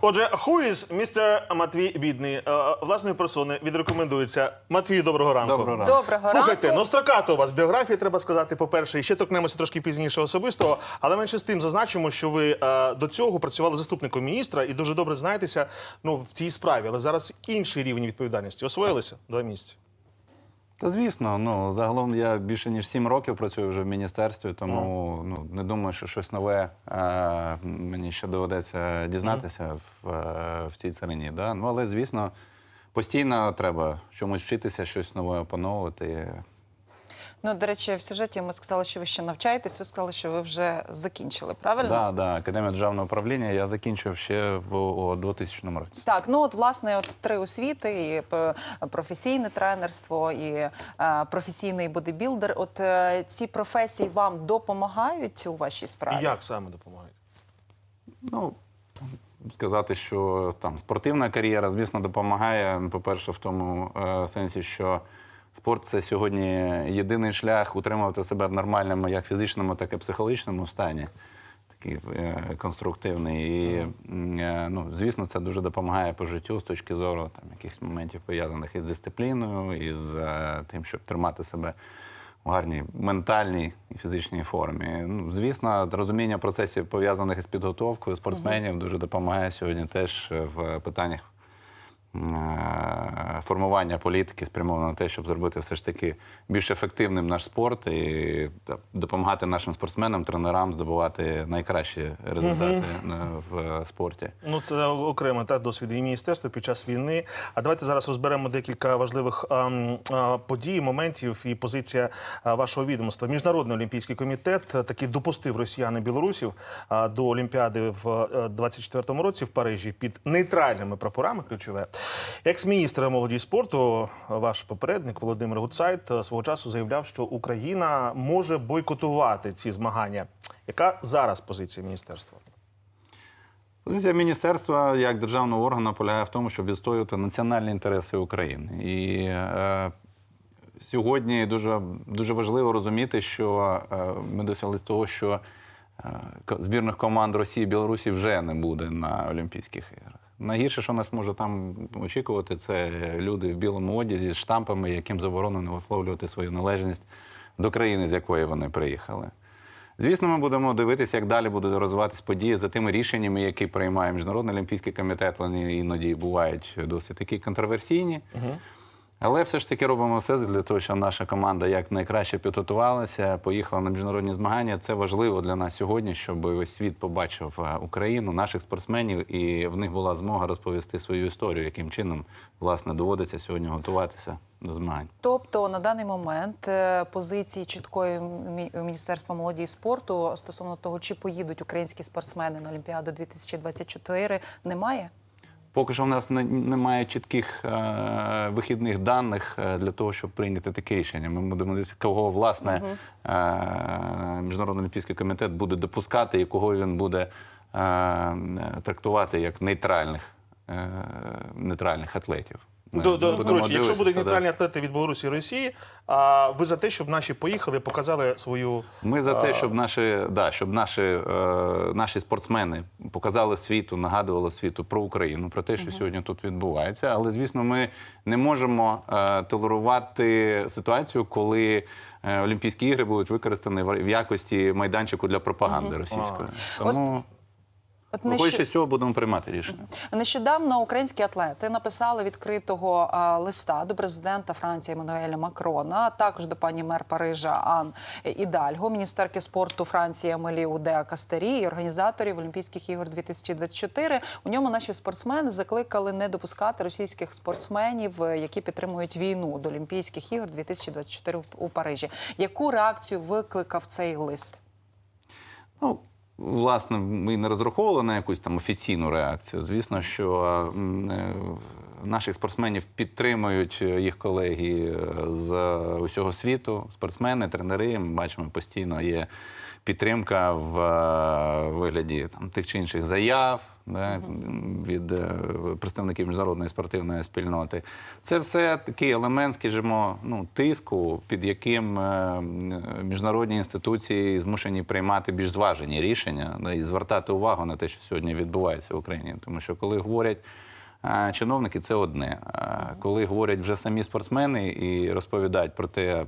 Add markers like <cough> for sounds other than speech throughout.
Отже, who is містер Матвій Бідний? Е, Власної персони відрекомендується. Матвій, доброго ранку. Доброго ранку. Доброго Слухайте, ранку. ну строкато у вас біографія, треба сказати, по-перше, і ще торкнемося трошки пізніше особистого, але менше з тим зазначимо, що ви е, до цього працювали заступником міністра і дуже добре знаєтеся ну, в цій справі, але зараз інший рівень відповідальності. Освоїлися два місяці. Та звісно, ну загалом я більше ніж сім років працюю вже в міністерстві, тому ну не думаю, що щось нове е, мені ще доведеться дізнатися в, е, в цій царині. Да? Ну але звісно, постійно треба чомусь вчитися, щось нове опановувати. Ну, до речі, в сюжеті ми сказали, що ви ще навчаєтесь. Ви сказали, що ви вже закінчили, правильно? Да, да, Академія державного управління я закінчив ще в 2000 році. Так, ну от власне, от три освіти: і професійне тренерство, і е, професійний бодибілдер. От е, ці професії вам допомагають у вашій справі? І як саме допомагають? Ну, сказати, що там спортивна кар'єра, звісно, допомагає. ну, По-перше, в тому е, сенсі, що спорт це сьогодні єдиний шлях утримувати себе в нормальному, як фізичному, так і психологічному стані. Такий е, конструктивний. І, е, ну, звісно, це дуже допомагає по життю з точки зору там, якихось моментів пов'язаних із дисципліною, із е, тим, щоб тримати себе у гарній ментальній і фізичній формі. Ну, звісно, розуміння процесів пов'язаних із підготовкою спортсменів дуже допомагає сьогодні теж в питаннях формування політики спрямовано на те, щоб зробити все ж таки більш ефективним наш спорт і допомагати нашим спортсменам, тренерам здобувати найкращі результати е, в спорті. Ну, це окремо та досвід і міністерства під час війни. А давайте зараз розберемо декілька важливих а, подій, моментів і позиція а, вашого відомства. Міжнародний олімпійський комітет таки допустив росіян і білорусів а, до Олімпіади в а, 24-му році в Парижі під нейтральними прапорами. Ключове екс-міністр молоді спорту, ваш попередник Володимир Гуцайт свого часу заявляв, що Україна може бойкотувати ці змагання. Яка зараз позиція міністерства? Позиція міністерства як державного органу полягає в тому, щоб відстоювати національні інтереси України. І е, сьогодні дуже, дуже важливо розуміти, що е, ми досягли того, що е, збірних команд Росії і Білорусі вже не буде на Олімпійських іграх. Найгірше, що нас може там очікувати, це люди в білому одязі з штампами, яким заборонено висловлювати свою належність до країни, з якої вони приїхали. Звісно, ми будемо дивитися, як далі будуть розвиватися події за тими рішеннями, які приймає Міжнародний олімпійський комітет. Вони іноді бувають досить такі контроверсійні. Але все ж таки робимо все для того, щоб наша команда як найкраще підготувалася, поїхала на міжнародні змагання. Це важливо для нас сьогодні, щоб весь світ побачив е, Україну, наших спортсменів, і в них була змога розповісти свою історію, яким чином власне доводиться сьогодні готуватися до змагань. Тобто на даний момент е, позиції чіткої Міністерства молоді і спорту стосовно того, чи поїдуть українські спортсмени на Олімпіаду 2024, немає. Поки що в нас не- немає чітких е, вихідних даних е, для того, щоб прийняти таке рішення. Ми будемо дивитися, кого власне е, міжнародний олімпійський комітет буде допускати і кого він буде е, трактувати як нейтральних, е, нейтральних атлетів. Ми До, до, коротше, якщо дивитися, нейтральні атлети від Білорусі і Росії, а ви за те, щоб наші поїхали, показали свою Ми за те, щоб наші, да, щоб наші, е, наші спортсмени показали світу, нагадували світу про Україну, про те, що сьогодні тут відбувається. Але звісно, ми не можемо е, толерувати ситуацію, коли е, Олімпійські ігри будуть використані в, в якості майданчику для пропаганди російської. Тому, От виходячи нещ- з цього, будемо приймати рішення. Нещодавно українські атлети написали відкритого а, листа до президента Франції Еммануеля Макрона, а також до пані мер Парижа Ан Ідальго, міністерки спорту Франції Амелі Удеа Кастері і організаторів Олімпійських ігор 2024. У ньому наші спортсмени закликали не допускати російських спортсменів, е, які підтримують війну до Олімпійських ігор 2024 у Парижі. Яку реакцію викликав цей лист? Ну, власне, ми не розраховували на якусь там офіційну реакцію. Звісно, що е, наших спортсменів підтримують е, їх колеги е, з усього світу, спортсмени, тренери. Ми бачимо постійно є. Підтримка в е, вигляді там, тих чи інших заяв да, від е, представників міжнародної спортивної спільноти. Це все такий елемент, скажімо, ну, тиску, під яким е, міжнародні інституції змушені приймати більш зважені рішення да, і звертати увагу на те, що сьогодні відбувається в Україні. Тому що коли говорять. Чиновники це одне. Коли говорять вже самі спортсмени і розповідають про те,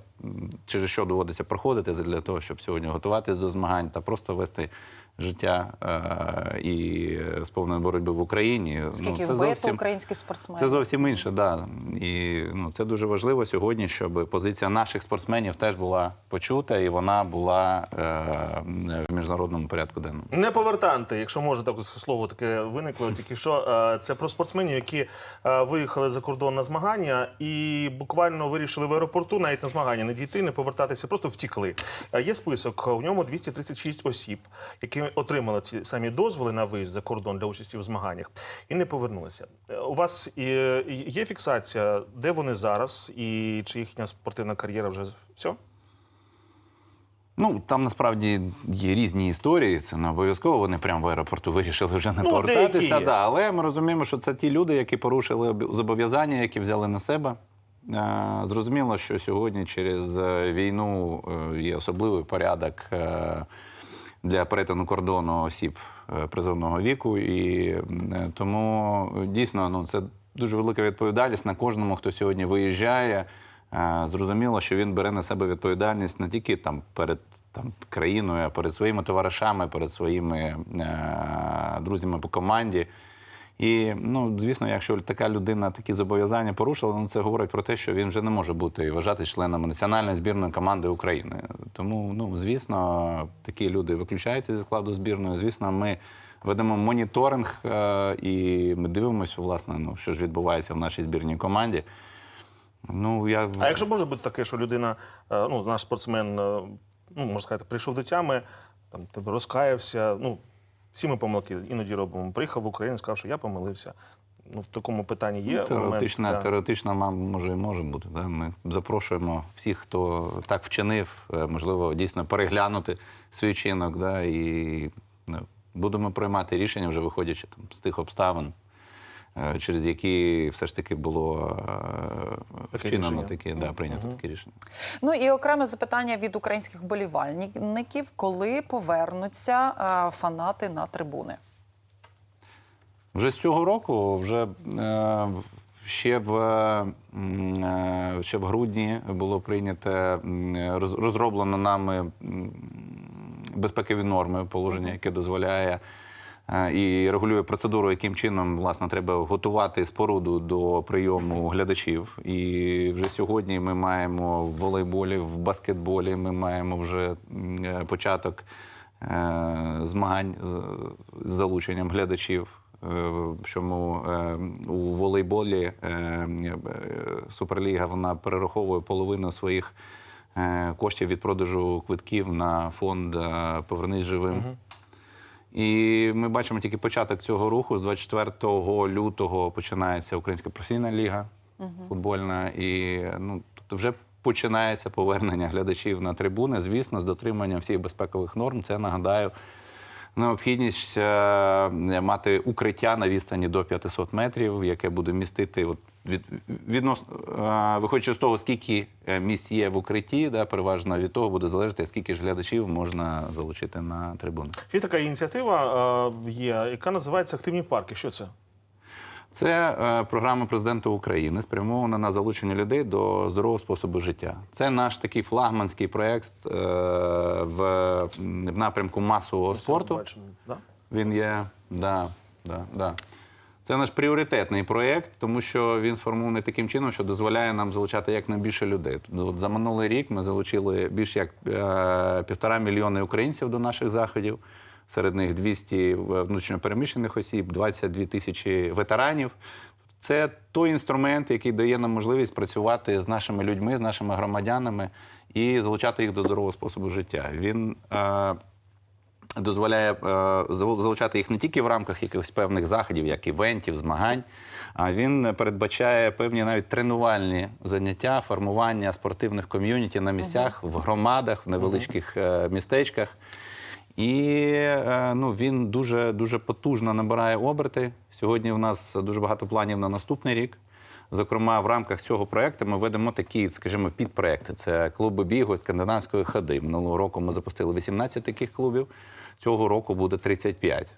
через що доводиться проходити для того, щоб сьогодні готуватись до змагань та просто вести життя е, і з повної боротьби в Україні. Скільки це вбито українських спортсменів? це зовсім інше, да. І ну, це дуже важливо сьогодні, щоб позиція наших спортсменів теж була почута і вона була е, в міжнародному порядку денному. Не повертанти, якщо може так слово таке виникло, тільки що е, це про спортсменів, які е, виїхали за кордон на змагання і буквально вирішили в аеропорту навіть на змагання не дійти, не повертатися, просто втікли. Е, Є список, в ньому 236 осіб, які отримали ці самі дозволи на виїзд за кордон для участі в змаганнях і не повернулися. У вас є фіксація, де вони зараз, і чи їхня спортивна кар'єра вже все? Ну там насправді є різні історії. Це не обов'язково. Вони прямо в аеропорту вирішили вже не Ну, повертатися. Да, але ми розуміємо, що це ті люди, які порушили зобов'язання, які взяли на себе. Е, Зрозуміло, що сьогодні через е, війну е, є особливий порядок для перетину кордону осіб е, призовного віку, і е, тому е, дійсно ну це дуже велика відповідальність на кожному, хто сьогодні виїжджає. Зрозуміло, що він бере на себе відповідальність не тільки там перед там країною, а перед своїми товаришами, перед своїми друзями по команді. І ну, звісно, якщо така людина такі зобов'язання порушила, ну це говорить про те, що він вже не може бути і вважати членом національної збірної команди України. Тому, ну звісно, такі люди виключаються зі складу збірної. Звісно, ми ведемо моніторинг е, і ми дивимося, власне, ну що ж відбувається в нашій збірній команді. Ну я А якщо може бути таке, що людина, е, ну, наш спортсмен, е, ну, можна сказати, прийшов до тями, там, тебе розкаявся, ну, всі ми помилки іноді робимо. Приїхав в Україну, сказав, що я помилився. Ну, в такому питанні є. Теоретично, момент, теоретично, да. може, і може бути. Да? Ми запрошуємо всіх, хто так вчинив, е, можливо, дійсно переглянути свій чинок. да? і ну, будемо приймати рішення, вже виходячи там, з тих обставин, через які все ж таки було е, Таке вчинено рішення. таке, да, прийнято таке рішення. Ну і окреме запитання від українських вболівальників, коли повернуться е, фанати на трибуни? Вже з цього року, вже е, ще в, е, ще в грудні було прийнято розроблено нами безпекові норми, положення, яке дозволяє е, і регулює процедуру, яким чином власне треба готувати споруду до прийому глядачів. І вже сьогодні ми маємо в волейболі, в баскетболі, ми маємо вже е, початок е, змагань з- з залученням глядачів. Е, Чому е, у волейболі е, е, Суперліга вона перераховує половину своїх е, коштів від продажу квитків на фонд е, Повернись живим. І ми бачимо тільки початок цього руху. З 24 лютого починається Українська професійна ліга футбольна. І ну, тобто вже починається повернення глядачів на трибуни. Звісно, з дотриманням всіх безпекових норм. Це нагадаю. Необхідність е, мати укриття на відстані до 500 метрів, яке буде містити от, від, відносно е, виходячи з того, скільки е, місць є в укритті, да, переважно від того буде залежати, скільки ж глядачів можна залучити на трибуни. Є така ініціатива, е, є, яка називається Активні парки. Що це? Це е, програма президента України, спрямована на залучення людей до здорового способу життя. Це наш такий флагманський проєкт е, в, в напрямку масового спорту. Бачимо, да? Він є, да, да, да. Це наш пріоритетний проєкт, тому що він сформований таким чином, що дозволяє нам залучати якнайбільше людей. От за минулий рік ми залучили більш як е, півтора мільйони українців до наших заходів. Серед них 200 внутрішньопереміщених осіб, 22 тисячі ветеранів. Це той інструмент, який дає нам можливість працювати з нашими людьми, з нашими громадянами і залучати їх до здорового способу життя. Він е, дозволяє е, залучати їх не тільки в рамках якихось певних заходів, як івентів, змагань, а він передбачає певні навіть тренувальні заняття, формування спортивних ком'юніті на місцях, в громадах, в невеличких е, містечках. І е, ну, він дуже, дуже потужно набирає оберти. Сьогодні в нас дуже багато планів на наступний рік. Зокрема, в рамках цього проекту ми ведемо такі, скажімо, підпроекти. Це клуби бігу скандинавської ходи. Минулого року ми запустили 18 таких клубів. Цього року буде 35.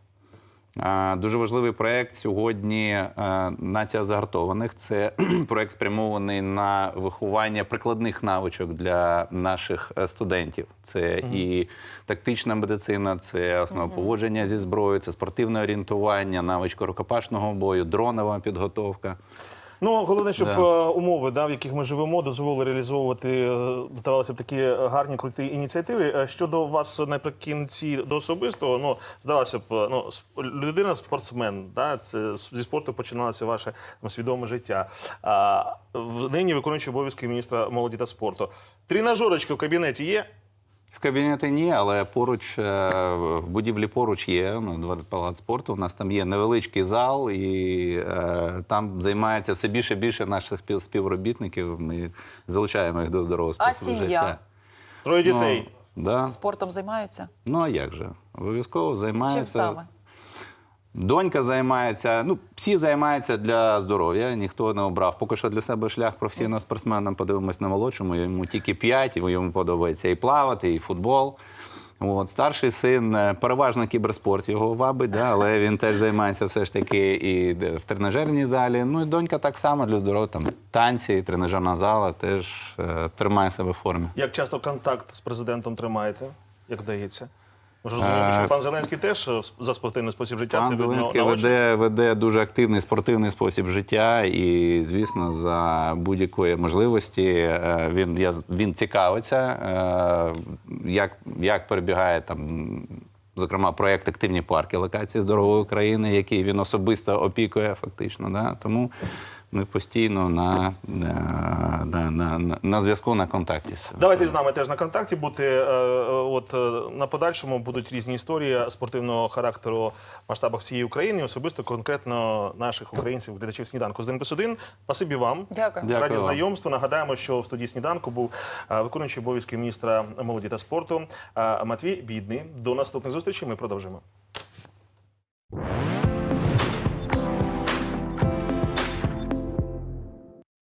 Дуже важливий проект сьогодні е, нація загартованих. Це <clears throat> проект спрямований на виховання прикладних навичок для наших е, студентів. Це і тактична медицина, це основа поводження зі зброєю, це спортивне орієнтування, навичка рукопашного бою, дронова підготовка. Ну головне, щоб Да. е, умови, да, в яких ми живемо, дозволили реалізовувати, е, здавалося б, такі гарні круті ініціативи. Е, Щодо вас наприкінці до особистого, ну здавалося б, ну людина спортсмен, да, це зі спорту починалося ваше там, свідоме життя. А в нині виконуючий обов'язки міністра молоді та спорту. Тренажерочки в кабінеті є. В кабінеті ні, але поруч е, в будівлі поруч є ну, два- палац спорту. У нас там є невеличкий зал, і е, там займається все більше і більше наших спів- співробітників. Ми залучаємо їх до здорового А способу сім'я? життя. Троє дітей. Ну, да. Спортом займаються? ну а як же? Обов'язково займається. Чим саме? Донька займається, ну всі займаються для здоров'я. Ніхто не обрав. Поки що для себе шлях професійного спортсмена. Подивимось на молодшому. Йому тільки 5, і йому подобається і плавати, і футбол. От старший син е, переважно кіберспорт його вабить, да, але він теж займається все ж таки і в тренажерній залі. Ну і донька так само для здоров'я. Там танці, тренажерна зала теж е, тримає себе в формі. Як часто контакт з президентом тримаєте? Як вдається? Ми ж розуміємо, що Е, пан Зеленський теж е, за спортивний спосіб життя. Пан це видно Зеленський наочно. веде, веде дуже активний спортивний спосіб життя, і, звісно, за будь-якої можливості е, він, я, він цікавиться, як, як перебігає там. Зокрема, проєкт Активні парки локації здорової України, який він особисто опікує, фактично. Да? Тому ми постійно на, на, на, на, на зв'язку на контакті. Давайте з нами теж на контакті бути. Е, е, От е, на подальшому будуть різні історії спортивного характеру в масштабах всієї України, особисто конкретно наших українців, глядачів сніданку з 1 плюс 1. Спасибі вам. Дякую. Дякую Раді вам. знайомству. Нагадаємо, що в студії сніданку був е, виконуючий обов'язки міністра молоді та спорту е, Матвій Бідний. До наступних зустрічей. Ми продовжимо.